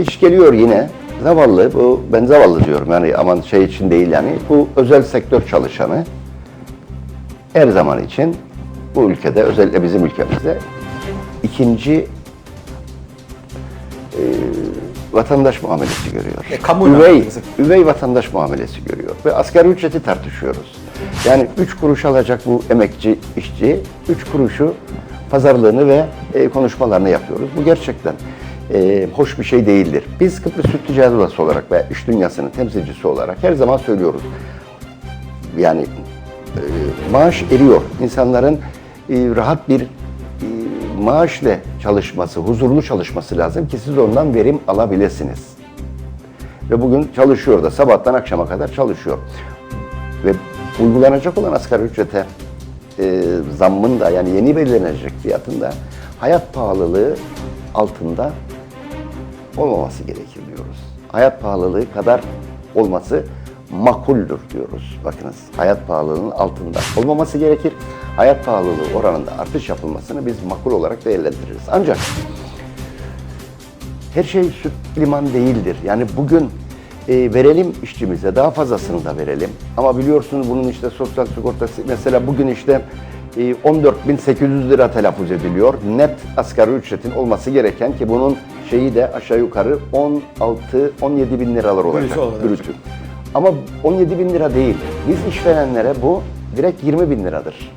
iş geliyor yine. Zavallı, bu ben zavallı diyorum yani aman şey için değil yani. Bu özel sektör çalışanı her zaman için bu ülkede özellikle bizim ülkemizde ikinci e, vatandaş muamelesi görüyor. E, kamu üvey, üvey vatandaş muamelesi görüyor. Ve asgari ücreti tartışıyoruz. Yani üç kuruş alacak bu emekçi işçi, üç kuruşu pazarlığını ve e, konuşmalarını yapıyoruz. Bu gerçekten e, hoş bir şey değildir. Biz Kıbrıs Süt Ticaret Odası olarak ve iş dünyasının temsilcisi olarak her zaman söylüyoruz. Yani e, maaş eriyor. İnsanların e, rahat bir e, maaşla çalışması, huzurlu çalışması lazım ki siz ondan verim alabilirsiniz. Ve bugün çalışıyor da sabahtan akşama kadar çalışıyor. Ve uygulanacak olan asgari ücrete e, zammın da yani yeni belirlenecek fiyatın da hayat pahalılığı altında olmaması gerekir diyoruz. Hayat pahalılığı kadar olması makuldür diyoruz. Bakınız hayat pahalılığının altında olmaması gerekir. Hayat pahalılığı oranında artış yapılmasını biz makul olarak değerlendiririz. Ancak her şey süt liman değildir. Yani bugün e, verelim işçimize daha fazlasını da verelim. Ama biliyorsunuz bunun işte sosyal sigortası mesela bugün işte e, 14.800 lira telaffuz ediliyor. Net asgari ücretin olması gereken ki bunun şeyi de aşağı yukarı 16-17 bin liralar olacak. Brütü. Ama 17 bin lira değil. Biz işverenlere bu direkt 20 bin liradır.